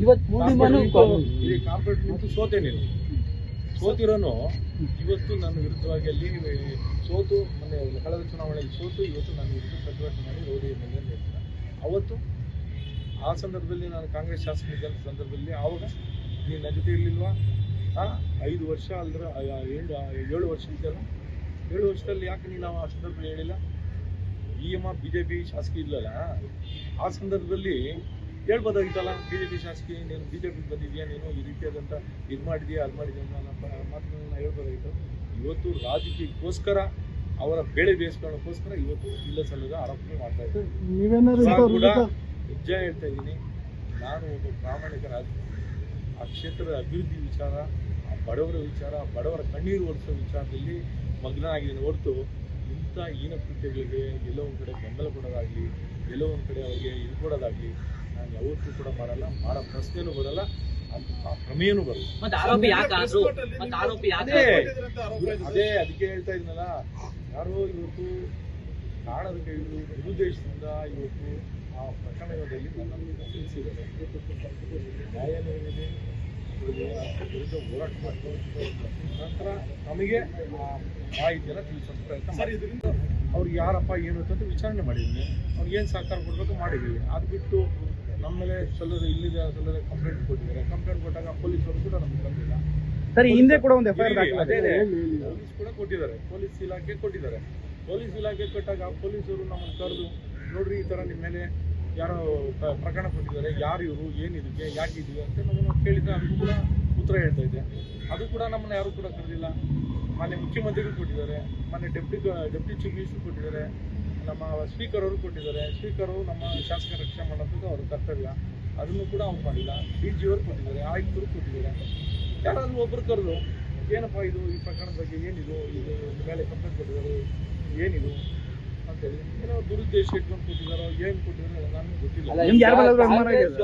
ಇವತ್ತು ಪೂರ್ಣಿಮಾನು ಕಾರ್ಪೊರೇಟ್ ನಿಂತು ಸೋತೆ ನೀನು ಸೋತಿರೋನು ಇವತ್ತು ನನ್ನ ವಿರುದ್ಧವಾಗಿ ಅಲ್ಲಿ ಸೋತು ಮೊನ್ನೆ ಕಳೆದ ಚುನಾವಣೆಯಲ್ಲಿ ಸೋತು ಇವತ್ತು ನನ್ನ ವಿರುದ್ಧ ಪ್ರತಿಭಟನೆ ಮಾಡಿ ರೋಡಿ ಮೇಲೆ ಎಲ್ ಅವತ್ತು ಆ ಸಂದರ್ಭದಲ್ಲಿ ನಾನು ಕಾಂಗ್ರೆಸ್ ಶಾಸಕ ಇದ್ದಂಥ ಸಂದರ್ಭದಲ್ಲಿ ಆವಾಗ ನೀನು ನನ್ನ ಜೊತೆ ಇರಲಿಲ್ವಾ? ಆ ಐದು ವರ್ಷ ಅಲ್ದ್ರೆ ಏಳು ಏಳು ವರ್ಷ ಇದ್ದಲ್ಲ ಏಳು ವರ್ಷದಲ್ಲಿ ಯಾಕೆ ನೀನು ಆ ಸಂದರ್ಭದಲ್ಲಿ ಹೇಳಿಲ್ಲ? ಈ ಎಂ ಬಿ ಜೆ ಪಿ ಶಾಸಕಿ ಇಲ್ಲಲ್ಲ? ಆ ಸಂದರ್ಭದಲ್ಲಿ ಹೇಳ್ಬೋದಾಗಿತ್ತಲ್ಲ ಬಿ ಜೆ ಪಿ ಶಾಸಕಿ ನೀನು ಬಿ ಜೆ ಪಿ ಬಂದಿದ್ಯಾ ನೀನು? ಈ ರೀತಿಯಾದಂಥ ಇದು ಮಾಡಿದ್ಯಾ? ಅದು ಮಾಡಿದ್ಯಾ? ಅನ್ನೋ ಮಾತುಗಳನ್ನ ಹೇಳ್ಬೋದಾಗಿತ್ತು ಇವತ್ತು ರಾಜಕೀಯಕ್ಕೋಸ್ಕರ ಅವರ ಬೆಳೆ ಬೇಯಿಸ್ಕೊಳ್ಳೋಕ್ಕೋಸ್ಕರ ಇವತ್ತು ಇಲ್ಲ ಸಲ್ಲದ ಆರೋಪಣೆ ಮಾಡ್ತಾ ಇದ್ದಾರೆ. ನೀವೇನಾದ್ರು ಕೂಡ ನಿಜ ಹೇಳ್ತಾ ಇದ್ದೀನಿ. ನಾನು ಒಬ್ಬ ಪ್ರಾಮಾಣಿಕ ರಾಜಕೀಯ ಆ ಕ್ಷೇತ್ರದ ಅಭಿವೃದ್ಧಿ ವಿಚಾರ ಆ ಬಡವರ ವಿಚಾರ ಬಡವರ ಕಣ್ಣೀರು ಒರೆಸೋ ವಿಚಾರದಲ್ಲಿ ಮಗ್ನ ಆಗಿದ್ದೀನಿ ಹೊರತು ಇಂಥ ಹೀನ ಕೃತ್ಯಗಳಿಗೆ ಎಲ್ಲೋ ಒಂದು ಕಡೆ ಬೆಂಬಲ ಕೊಡೋದಾಗಲಿ ಎಲ್ಲೋ ಒಂದು ಕಡೆ ಅವರಿಗೆ ಇದು ಕೊಡೋದಾಗಲಿ ನಾನು ಯಾವತ್ತೂ ಕೂಡ ಮಾಡಲ್ಲ ಮಾಡೋ ಪ್ರಶ್ನೆನೂ ಬರಲ್ಲ ಪ್ರಮೇಯನೂ ಬರಲ್ಲ. ಅದೇ ಅದಕ್ಕೆ ಹೇಳ್ತಾ ಇದ್ನಲ್ಲ ಯಾರೋ ಇವತ್ತು ಕಾಣದ ಕೈಗಳು ದುರುದ್ದೇಶದಿಂದ ಇವತ್ತು ಆ ಪ್ರಕರಣದಲ್ಲಿ ನನ್ನನ್ನು ತಿಳಿಸಿದ್ದಾರೆ ನ್ಯಾಯಾಲಯದಲ್ಲಿ ವಿರುದ್ಧ ಹೋರಾಟ ಮಾಡ್ಕೊಂಡು ನಂತರ ನಮಗೆ ಮಾಹಿತಿಯನ್ನು ತಿಳಿಸೋ ಪ್ರಯತ್ನ ಮಾಡಿದ್ದೀವಿ ಅವ್ರಿಗೆ ಯಾರಪ್ಪ ಏನು ಅಂತ ವಿಚಾರಣೆ ಮಾಡಿದ್ವಿ. ಅವ್ರಿಗೆ ಏನು ಸಹಕಾರ ಕೊಡಬೇಕು ಮಾಡಿದ್ದೀವಿ. ಅದು ಬಿಟ್ಟು ನಮ್ಮ ಮೇಲೆ ಸಲ್ಲದ ಇಲ್ಲಿದೆ ಸಲ್ಲದ ಕಂಪ್ಲೇಂಟ್ ಕೊಟ್ಟಿದ್ದಾರೆ. ಕಂಪ್ಲೇಂಟ್ ಕೊಟ್ಟಾಗ ಪೊಲೀಸರು ಕೂಡ ನಮ್ಗೆ ಬಂದಿಲ್ಲ. ಸರ್ ಹಿಂದೆ ಕೂಡ ಒಂದು ಎಫ್ ಐ. ಪೊಲೀಸ್ ಕೂಡ ಕೊಟ್ಟಿದ್ದಾರೆ. ಪೊಲೀಸ್ ಇಲಾಖೆ ಕೊಟ್ಟಿದ್ದಾರೆ. ಪೊಲೀಸ್ ಇಲಾಖೆ ಕೊಟ್ಟಾಗ ಪೊಲೀಸರು ನಮ್ಮನ್ನು ಕರೆದು ನೋಡ್ರಿ ಈ ಥರ ನಿಮ್ಮ ಮೇಲೆ ಯಾರೋ ಪ್ರಕರಣ ಕೊಟ್ಟಿದ್ದಾರೆ. ಯಾರು ಇವರು? ಏನಿದಕ್ಕೆ? ಯಾಕೆ ಇದೆಯಾ ಅಂತ ನಮ್ಮನ್ನು ಕೇಳಿದ್ರೆ ಅದು ಕೂಡ ಉತ್ತರ ಹೇಳ್ತಾ ಇದ್ದೆ ಅದು ಕೂಡ ನಮ್ಮನ್ನ ಯಾರು ಕೂಡ ಕರೆದಿಲ್ಲ. ಮಾನ್ಯ ಮುಖ್ಯಮಂತ್ರಿಗಳು ಕೊಟ್ಟಿದ್ದಾರೆ. ಮಾನ್ಯ ಡೆಪ್ಟಿ ಡೆಪ್ಟಿ ಚೀಫ್ ಮಿನಿಸ್ಟರ್ ಕೊಟ್ಟಿದ್ದಾರೆ. ನಮ್ಮ ಸ್ಪೀಕರ್ ಅವರು ಕೊಟ್ಟಿದ್ದಾರೆ. ಸ್ಪೀಕರ್ ಅವರು ನಮ್ಮ ಶಾಸಕರ ರಕ್ಷಣೆ ಮಾಡೋದು ಅವ್ರ ಕರ್ತವ್ಯ. ಅದನ್ನು ಕೂಡ ಅವ್ರು ಮಾಡಿಲ್ಲ. ಡಿ ಜಿ ಅವರು ಕೊಟ್ಟಿದ್ದಾರೆ ಆಯುಕ್ತರು ಕೊಟ್ಟಿದ್ದಾರೆ. ಯಾರಾದ್ರೂ ಒಬ್ರು ಕರೆದು ಏನಪ್ಪ ಇದು? ಈ ಪ್ರಕರಣದ ಬಗ್ಗೆ ಏನಿದು? ಇದು ಮೇಲೆ ಕಂಪ್ಲೇಂಟ್ ಕೊಟ್ಟಿದ್ದಾರೆ. ಏನಿದು? ಅಂತೇಳಿ ಏನೋ ದುರುದ್ದೇಶ ಇಟ್ಕೊಂಡು ಕೊಟ್ಟಿದ್ದಾರೋ ಏನು ಕೊಟ್ಟಿದ್ದಾರೋ ನನಗೆ ಗೊತ್ತಿಲ್ಲ?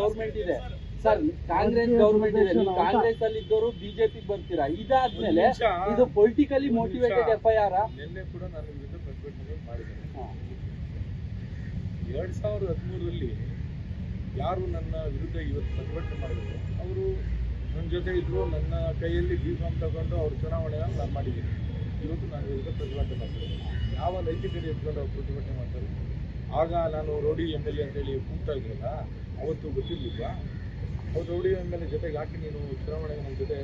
ಗೌರ್ಮೆಂಟ್ ಇದೆ. ಸರ್ ಕಾಂಗ್ರೆಸ್ ಗೌರ್ಮೆಂಟ್ ಇದೆ. ಕಾಂಗ್ರೆಸ್ ಅಲ್ಲಿ ಇದ್ದವರು ಬಿಜೆಪಿ ಬರ್ತೀರಾ? ಇದಾದ್ಮೇಲೆ ಇದು politically motivated. F I R ನಿನ್ನೆ ಕೂಡ ನನ್ನ ವಿರುದ್ಧ ಪ್ರತಿಭಟನೆ ಮಾಡಿದ್ದಾರೆ. ಎರಡು ಸಾವಿರದ ಹದಿಮೂರರಲ್ಲಿ ಯಾರು ನನ್ನ ವಿರುದ್ಧ ಇವತ್ತು ಪ್ರತಿಭಟನೆ ಮಾಡಿದ್ರು, ಅವರು ನನ್ನ ಜೊತೆ ಇದ್ರು, ನನ್ನ ಕೈಯಲ್ಲಿ ಬಿ ಫಾರ್ಮ್ ತಗೊಂಡು ಅವ್ರ ಚುನಾವಣೆಯನ್ನು ನಾನು ಮಾಡಿದ್ದೀನಿ ಇವತ್ತು ನಾನು ವಿರುದ್ಧ ಪ್ರತಿಭಟನೆ ಮಾಡ್ತಾರೆ ಯಾವ ನೈತಿಕತೆ ಎತ್ಕೊಂಡು ಅವ್ರು ಪ್ರತಿಭಟನೆ ಮಾಡ್ತಾರೆ? ಆಗ ನಾನು ರೋಡಿ ಎಂ ಎಲ್ ಎ ಅಂತೇಳಿ ಕೂಗ್ತಾ ಇದ್ರಲ್ಲ, ಅವತ್ತು ಗೊತ್ತಿರ್ಲಿಲ್ವಾ? ಅವ್ರು ರೋಡಿ ಎಂ ಎಲ್ ಎ ಜೊತೆಗೆ ಹಾಕಿ ನೀನು ಚುನಾವಣೆಗೆ ನನ್ನ ಜೊತೆ